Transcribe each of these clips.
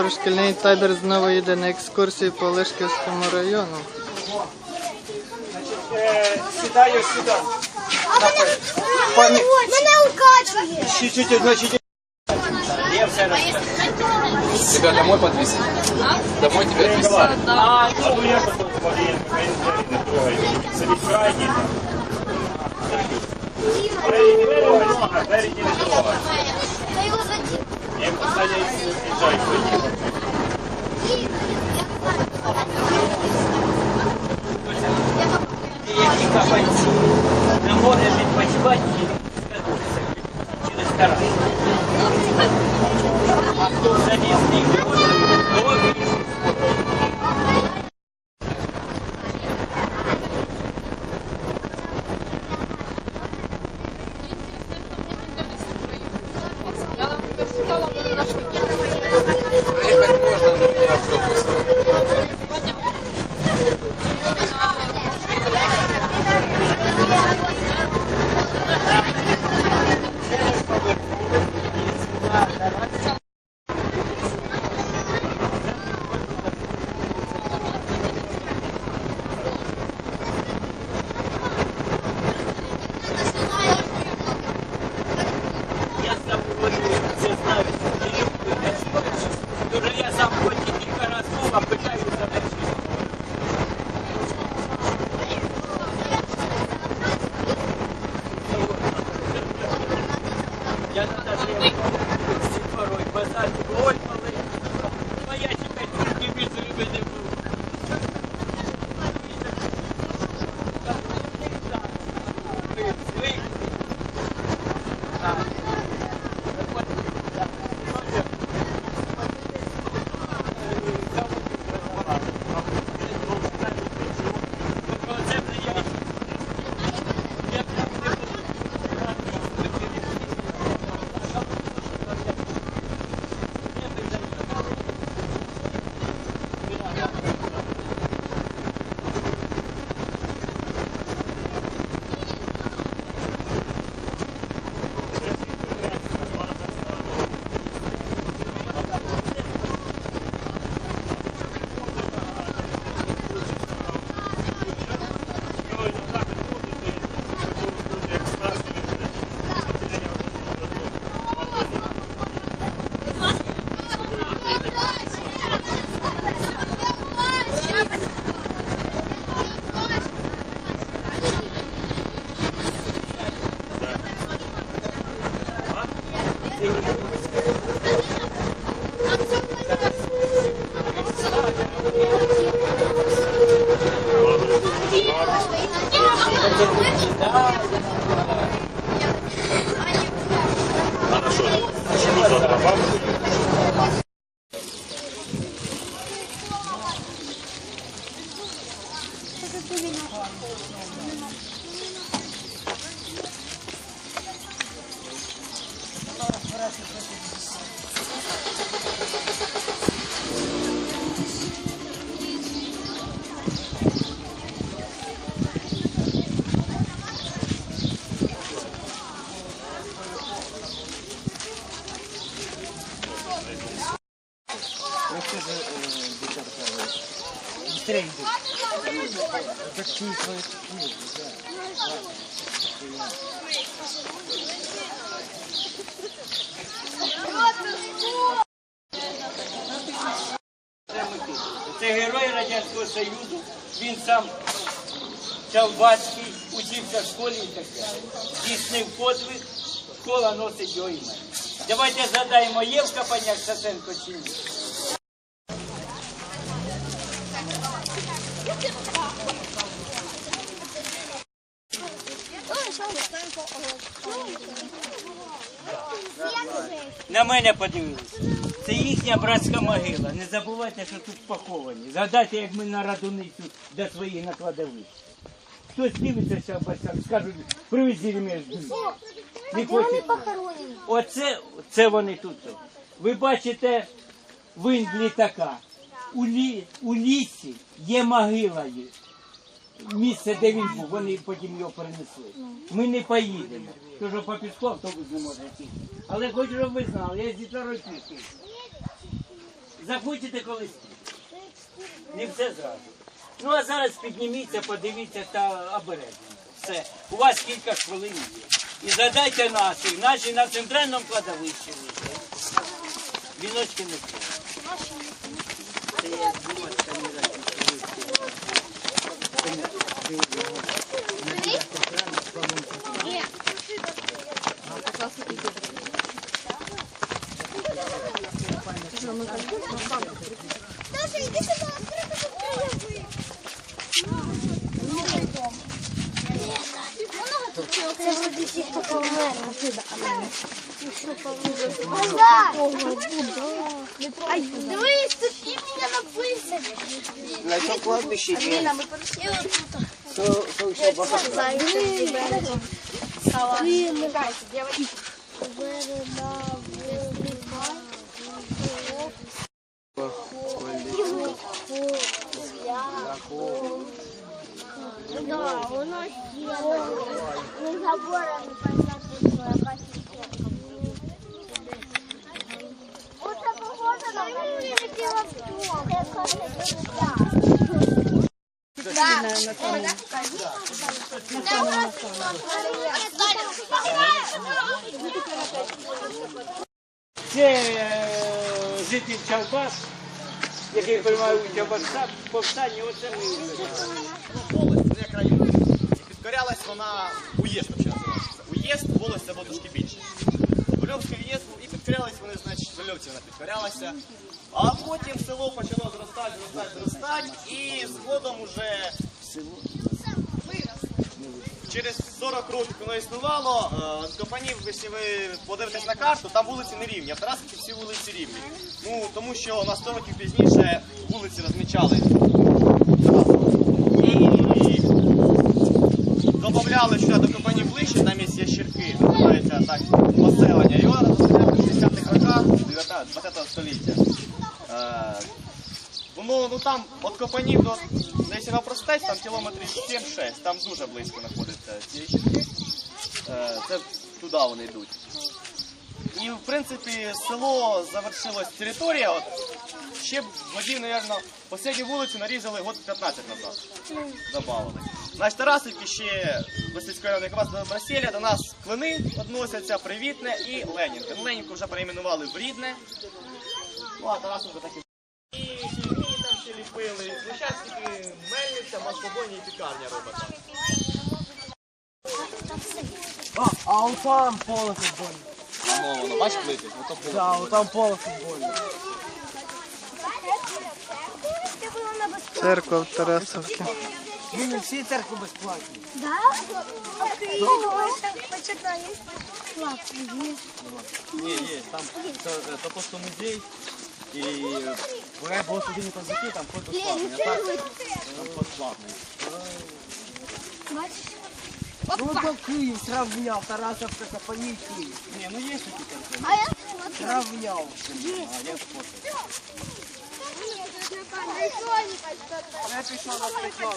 Про шкільний табір знову йде на екскурсію по Лишківському району. Сідаю сюди. Мене укачує. Чуть-чуть, значить. Я все. Тебя домой подвезти? Домой тебя отвезти? А ну я. Двері не двері не трогай. Не може відпочивати через карас. А хто залізний ficar lavando nas pequenas. West Side. Це герой Радянського Союзу, він сам Чалбацький, учився в школі і таке. Здійснив подвиг, школа носить його ім'я. Давайте згадаємо, є в Капанях Сасенко чи ні? На мене подивилися. Це їхня братська могила. Не забувайте, що тут поховані. Згадайте, як ми на радуницю до своїх накладали. Хтось дивиться скажуть, привезли між Не Де вони похоронені? Оце це вони тут. Ви бачите винт літака. У, лі, у лісі є могила. Є. Місце, де він був, вони потім його перенесли. Ми не поїдемо. Що по піску автобус не може йти. Але хочу, щоб ви знали, я з дітей пішки. Захочете колись. Не все зразу. Ну а зараз підніміться, подивіться та обережно. Все. У вас кілька хвилин є. І задайте наші. Наші на центральному кладовищі. Віночки не треба. Це я думаю, не Даша, иди сюда, Це вроді всіх хто дивись, тут ім'я написано. На цьому кладбищі чи Аліна, ми прийшли отут. то, то ще багато. Да, воно сіло. Не забора не понятно, якась Оце похоже на вулиці Це е, житель Чалбас, який приймає участь в повстанні, оце ми. Волость це країна. І підкорялась вона уїзд, взагалі називається. Уїзд, волость це було трошки більше. Вольовський уїзд, і підкорялись вони, значить, вона підкорялася. А потім село почало зростати, зростати, зростати, і згодом уже через 40 років воно існувало, е, до панів, якщо ви подивитесь на карту, там вулиці не рівні, а в всі вулиці рівні. Ну, тому що на 100 років пізніше вулиці розмічали. Додавали сюди до компанії ближче, там є ящерки, називається так, поселення. І 20 століття. Воно, ну там від Копанів до, якщо напростець, там кілометрів 7-6, там дуже близько знаходиться ці ящерки. Е, Це туди вони йдуть. І в принципі село завершилось територія. От, ще б водій, мабуть, останню вулицю нарізали год 15 назад. Добавили. Значить, Тарасівки ще до сільської ради якраз до Брасілля, до нас клини відносяться, Привітне і Ленінка. Ну, Ленінку вже перейменували в Рідне. Ну, а Тарасівку так і і сільні там ще ліпили. Ну, зараз тільки мельниця, маслобойня і пікарня робить. А, а он там поле футбольне. Ну, воно, бачиш, плити? Ну, то було. Да, он там поле футбольне. Церква в Тарасовці. Він всі церкви безплатні. Да? Почитай. Ні, є, там це, це просто музей. І буває було туди не зайти, там фото платний, а так там фото платний. Ну то Київ сравняв, Тарасовка, Капані, Київ. Ні, ну є такі там. А я А я пішов на спецназ.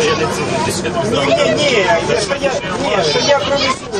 Ні, ні, ні, що я, що я провезу.